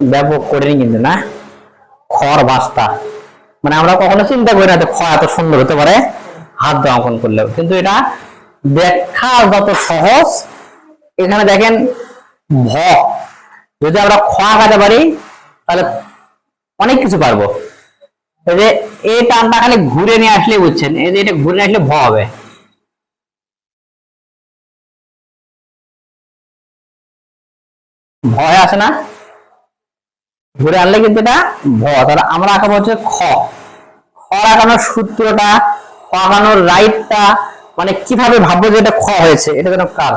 ব্যাপক করিনি কিন্তু, না? খড় বাস্তা। মানে আমরা কখনো চিন্তা করি না যে খড় এত সুন্দর হতে পারে, হাত দিয়ে অঙ্কন করলেও কিন্তু এটা দেখা যত সহজ, এখানে দেখেন ভ। যদি আমরা খ আঁকাতে পারি, তাহলে অনেক কিছু পারব। এই যে এই টানটা খালি ঘুরে নিয়ে আসলে বুঝছেন, এই যে এটা ঘুরে আসলে ভ হবে। ভয় আছে না? ঘুরে আনলে কিন্তু এটা ভ। তাহলে আমরা আঁকাবো হচ্ছে খ। খ আঁকানোর সূত্রটা, খ আঁকানোর রাইটটা মানে কীভাবে ভাববো যে এটা খ হয়েছে, এটা যেন কার?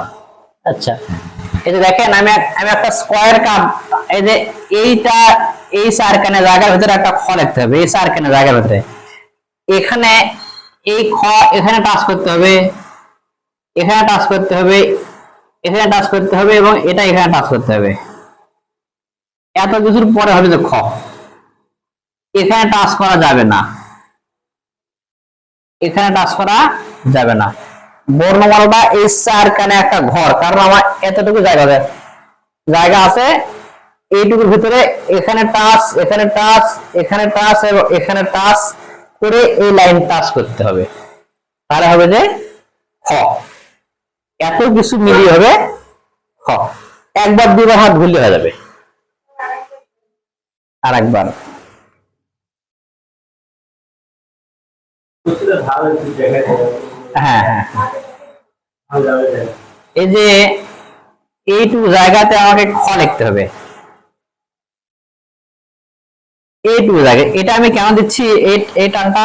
আচ্ছা এই যে দেখেন, আমি আমি একটা স্কোয়ার কাপ এই যে এইটা, এই সার্কেনের জায়গার ভিতরে একটা খ লিখতে হবে, এই সার্কেনের জায়গার ভিতরে। এখানে এই খ এখানে টাচ করতে হবে, এখানে টাচ করতে হবে, এখানে টাচ করতে হবে এবং এটা এখানে টাচ করতে হবে। এত কিছুর পরে হবে যে খ। এখানে টাচ করা যাবে না। এখানে টাচ করা যাবে না। বর্ণমালাটা এই চার কানে একটা ঘর, কারণ আমার এতটুকু জায়গা জায়গা আছে, এইটুকুর ভিতরে এখানে টাচ এখানে টাচ এখানে টাচ এবং এখানে টাচ করে এই লাইন টাচ করতে হবে। তাহলে হবে যে খ। এত কিছু মিলিয়ে হবে খ। একবার দুবার হাত ঘুরলে হয়ে যাবে। আর একবার হ্যাঁ হ্যাঁ। এই যে এইটুকু জায়গাতে আমাকে খ লিখতে হবে। এইটুকু জায়গা, এটা আমি কেন দিচ্ছি? এই টানটা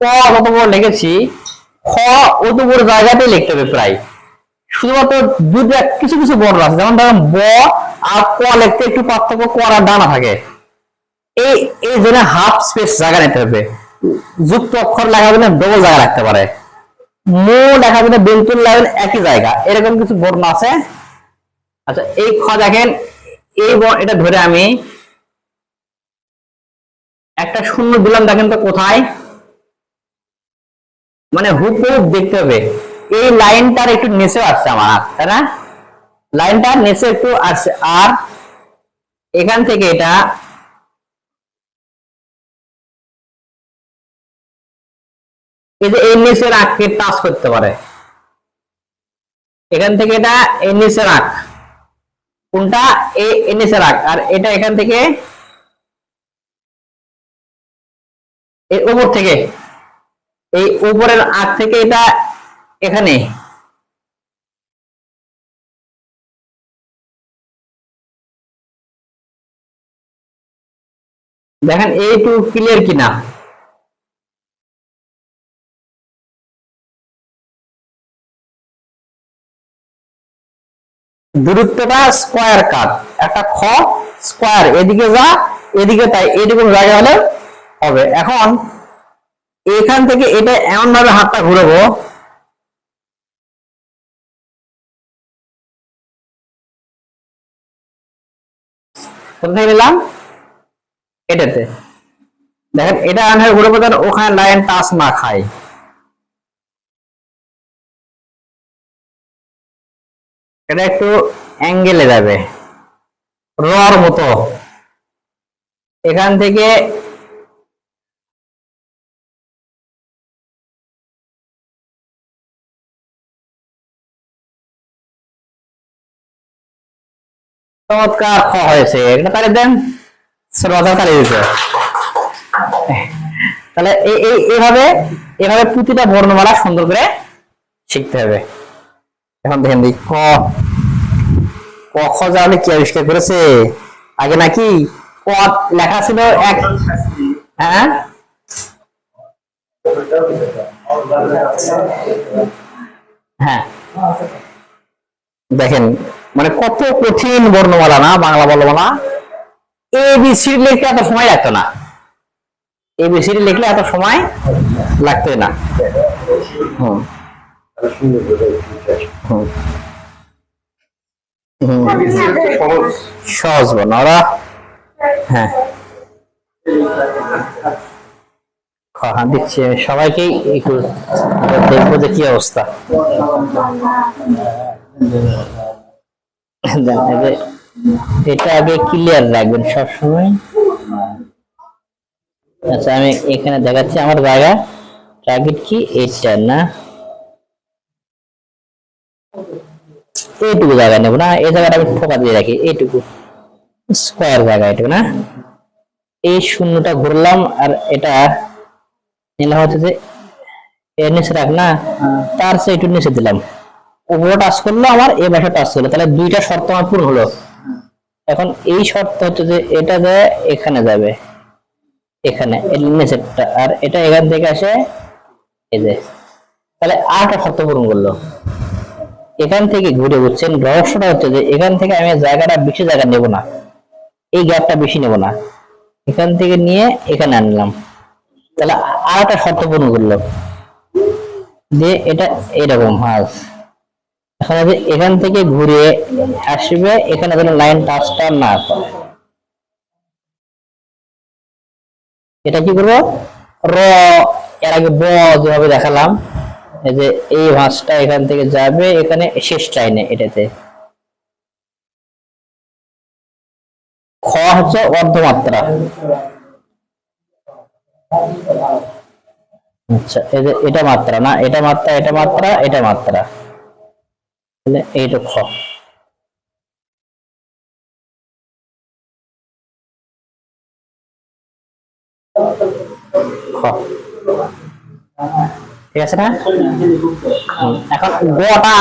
ক কত বড় লিখেছি। খ অত বড় জায়গাতে লিখতে হবে প্রায়। শুধুমাত্র দুটা কিছু কিছু বর্ণ আছে। যেমন ধরেন ব আর ক লিখতে একটু পার্থক্য ক আর ডানা থাকে। এই এই জন্য হাফ স্পেস জায়গা নিতে হবে। যুক্ত অক্ষর লেখা বলে ডবল জায়গা রাখতে পারে। মো বেলতুল লাইন একই জায়গা। এরকম কিছু বর্ণ আছে। আচ্ছা এই খ দেখেন। এই এটা ধরে আমি। একটা শূন্য দিলাম, দেখেন তো কোথায়? মানে হুবহুব দেখতে হবে। এই লাইনটার একটু নিচে আসছে আমার তাই না? লাইনটার নিচে একটু আসছে আর এখান থেকে এটা এখান থেকে এটা এই নিচের আঁক। কোনটা? এই নিচের আঁক। আর এটা এখান থেকে এই উপর থেকে। এই উপরের আঁক থেকে এটা এখানে। দেখেন এইটু ক্লিয়ার কিনা? দূরত্বটা স্কোয়ার কাট একটা খ স্কোয়ার এদিকে যা, এদিকে তাই। এরকম জায়গা হলে হবে। এখন এখান থেকে এটা এমন ভাবে হাতটা ঘুরবো। কোথায় নিলাম? এটাতে। দেখেন, এটা আনহার ঘুরবো তার ওখানে লাইন টাচ না খায় এটা একটু অ্যাঙ্গেলে যাবে। রর মতো। এখান থেকে চমৎকার হয়েছে। এটা তাহলে দেন তাহলে এইভাবে এভাবে প্রতিটা বর্ণমালা সুন্দর করে শিখতে হবে। এখন দেখেন ক আবিষ্কার করেছে? আগে নাকি লেখা ছিল? এক হ্যাঁ? হ্যাঁ। দেখেন মানে কত কঠিন বর্ণমালা না, বাংলা বর্ণমালা। এ বি সি লিখতে এত সময় লাগতো না। এ বি সি লিখলে এত সময় লাগতো না। সহজ সহজ হ্যাঁ। দিচ্ছি আমি সবাইকেই দেখব কি অবস্থা। এটা আগে ক্লিয়ার রাখবেন সবসময়। আচ্ছা আমি এখানে দেখাচ্ছি আমার জায়গা। টার্গেট কি? এইটা না? এইটুকু জায়গা নেব না। এই জায়গাটা আমি ফোকা দিয়ে রাখি, এইটুকু। স্কোয়ার জায়গা এটুকু না? এই শূন্যটা ঘুরলাম আর এটা নিলাম হচ্ছে যে এর নিচে রাখ না? তার সে একটু নিচে দিলাম। উপরে টাচ করল আমার, এ পাশে টাচ করল। তাহলে দুইটা শর্ত আমার পূরণ হলো। এখন এই শর্ত হচ্ছে যে এটা যে এখানে যাবে, এখানে নিচেরটা আর এটা এখান থেকে আসে এই যে। তাহলে আটটা শর্ত পূরণ করল। এখান থেকে ঘুরে বুঝছেন, রহস্যটা হচ্ছে যে এখান থেকে আমি জায়গাটা বেশি জায়গা নেব না, এই গ্যাপটা বেশি নেব না। এখান থেকে নিয়ে এখানে আনলাম। তাহলে আর একটা শর্ত পূরণ করল যে এটা এরকম হাস এখন এখান থেকে ঘুরে আসবে, এখানে যেন লাইন টাচটা না করে। এটা কি করব? র, এর আগে ব যেভাবে দেখালাম, এই যে এই ভাঁজটা এখান থেকে যাবে, এখানে শেষ লাইনে এটাতে। খ হচ্ছে অর্ধমাত্রা। আচ্ছা এই যে এটা মাত্রা না, এটা মাত্রা এটা মাত্রা এটা মাত্রা। তাহলে এইটা খ খ ঠিক আছে না হুম, এখন গটা